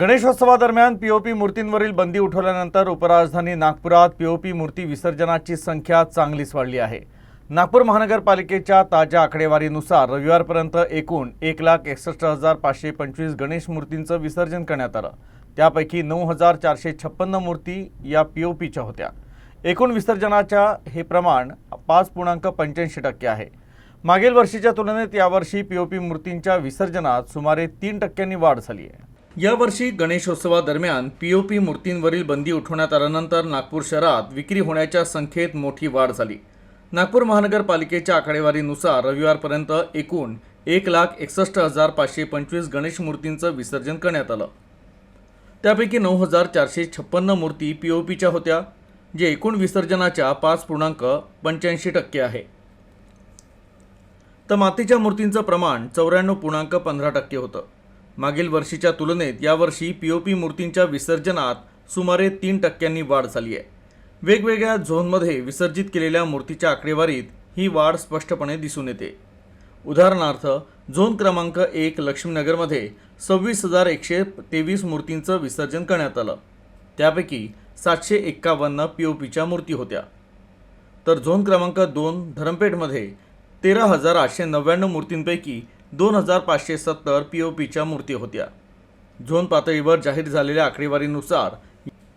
गणेशोत्सवादरम्यान POP मूर्तींवरील बंदी उठवल्यानंतर उपराजधानी नागपुरात पीओपी मूर्ती विसर्जनाची संख्या चांगलीच वाढली आहे. नागपूर महानगरपालिकेच्या ताज्या आकडेवारीनुसार रविवारपर्यंत एकूण एक लाख एकसष्ट हजार पाचशे पंचवीस गणेश मूर्तींचं विसर्जन करण्यात आलं. त्यापैकी नऊ हजार चारशे छप्पन्न मूर्ती या पीओपीच्या होत्या. एकूण विसर्जनाच्या हे प्रमाण पाच पूर्णांक पंच्याऐंशी टक्के आहे. मागील वर्षीच्या तुलनेत यावर्षी पीओपी मूर्तींच्या विसर्जनात सुमारे तीन टक्क्यांनी वाढ झाली आहे. यावर्षी गणेशोत्सवादरम्यान पी मूर्तींवरील बंदी उठवण्यात आल्यानंतर नागपूर शहरात विक्री होण्याच्या संख्येत मोठी वाढ झाली. नागपूर महानगरपालिकेच्या आकडेवारीनुसार रविवारपर्यंत एकूण एक लाख एकसष्ट हजार पाचशे पंचवीस गणेश मूर्तींचं विसर्जन करण्यात आलं. त्यापैकी नऊ हजार चारशे छप्पन्न मूर्ती पी ओ पीच्या होत्या जे एकूण विसर्जनाच्या पाच पूर्णांक पंच्याऐंशी टक्के आहे. तर मातीच्या मूर्तींचं प्रमाण चौऱ्याण्णव पूर्णांक पंधरा टक्के होतं. मागील वर्षीच्या तुलनेत यावर्षी पी ओ पी मूर्तींच्या विसर्जनात सुमारे तीन टक्क्यांनी वाढ झाली आहे. वेगवेगळ्या झोनमध्ये विसर्जित केलेल्या मूर्तीच्या आकडेवारीत ही वाढ स्पष्टपणे दिसून येते. उदाहरणार्थ झोन क्रमांक एक लक्ष्मीनगरमध्ये सव्वीस हजार एकशे तेवीस मूर्तींचं विसर्जन करण्यात आलं. त्यापैकी सातशे एक्कावन्न पी ओ पीच्या मूर्ती होत्या. तर झोन क्रमांक दोन धरमपेठमध्ये तेरा हजार आठशे नव्याण्णव मूर्तींपैकी दोन हजार पाचशे सत्तर पी ओ पीच्या मूर्ती होत्या. झोन पातळीवर जाहीर झालेल्या आकडेवारीनुसार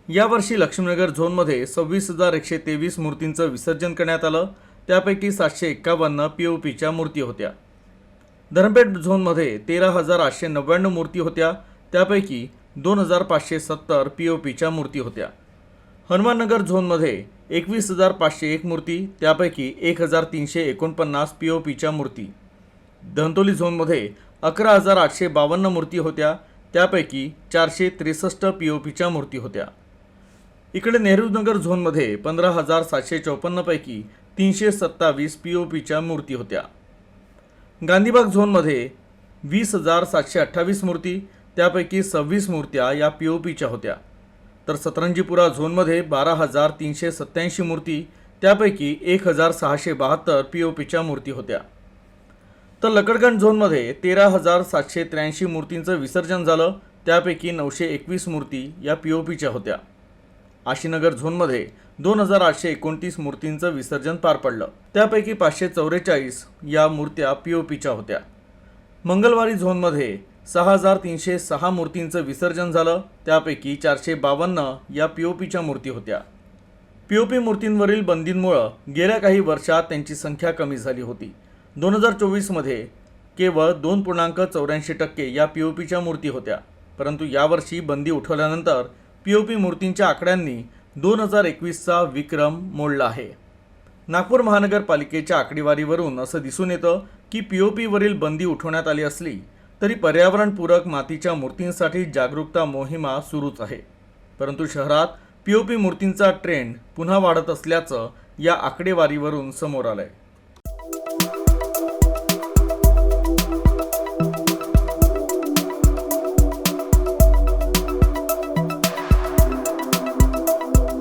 यावर्षी लक्ष्मीनगर झोनमध्ये सव्वीस हजार एकशे तेवीस मूर्तींचं विसर्जन करण्यात आलं. त्यापैकी सातशे एक्कावन्न पी ओ पीच्या मूर्ती होत्या. धरमपेठ झोनमध्ये तेरा हजार आठशे नव्याण्णव मूर्ती होत्या. त्यापैकी दोन हजार पाचशे सत्तर पी ओ पीच्या मूर्ती होत्या. हनुमाननगर झोनमध्ये एकवीस हजार पाचशे एक मूर्ती त्यापैकी एक हजार तीनशे एकोणपन्नास पी ओ पीच्या मूर्ती. धंतोली झोनमध्ये अकरा हजार आठशे बावन्न मूर्ती होत्या. त्यापैकी चारशे त्रेसष्ट पी ओ पीच्या मूर्ती होत्या. इकडे नेहरूनगर झोनमध्ये पंधरा हजार सातशे चौपन्नपैकी तीनशे सत्तावीस पी ओ पीच्या मूर्ती होत्या. गांधीबाग झोनमध्ये वीस हजार सातशे अठ्ठावीस मूर्ती त्यापैकी सव्वीस मूर्त्या या पी ओ पीच्या होत्या. तर सतरंजीपुरा झोनमध्ये बारा हजार तीनशे सत्त्याऐंशी मूर्ती त्यापैकी एक हजार सहाशे बहात्तर पी ओ पीच्या मूर्ती होत्या. तर लकडगंज झोनमध्ये तेरा हजार सातशे त्र्याऐंशी मूर्तींचं विसर्जन झालं. त्यापैकी नऊशे एकवीस मूर्ती या पी ओ पीच्या होत्या. आशीनगर झोनमध्ये दोन हजार आठशे एकोणतीस मूर्तींचं विसर्जन पार पडलं. त्यापैकी पाचशे चौवेचाळीस या मूर्त्या पी ओ पीच्या होत्या. मंगळवारी झोनमध्ये सहा हजार तीनशे सहा मूर्तींचं विसर्जन झालं. त्यापैकी चारशे बावन्न या पी ओ पीच्या मूर्ती होत्या. पी ओ पी मूर्तींवरील बंदींमुळं गेल्या काही वर्षात त्यांची संख्या कमी झाली होती. दोन हजार चोवीसमध्ये केवळ दोन पूर्णांक चौऱ्याऐंशी टक्के या पी ओ पीच्या मूर्ती होत्या. परंतु यावर्षी बंदी उठवल्यानंतर पी ओ पी मूर्तींच्या आकड्यांनी दोन हजार एकवीसचा विक्रम मोडला आहे. नागपूर महानगरपालिकेच्या आकडेवारीवरून असं दिसून येतं की पी ओ पीवरील बंदी उठवण्यात आली असली तरी पर्यावरणपूरक मातीच्या मूर्तींसाठी जागरूकता मोहिमा सुरूच आहे. परंतु शहरात पी ओ पी मूर्तींचा ट्रेंड पुन्हा वाढत असल्याचं या आकडेवारीवरून समोर आलं आहे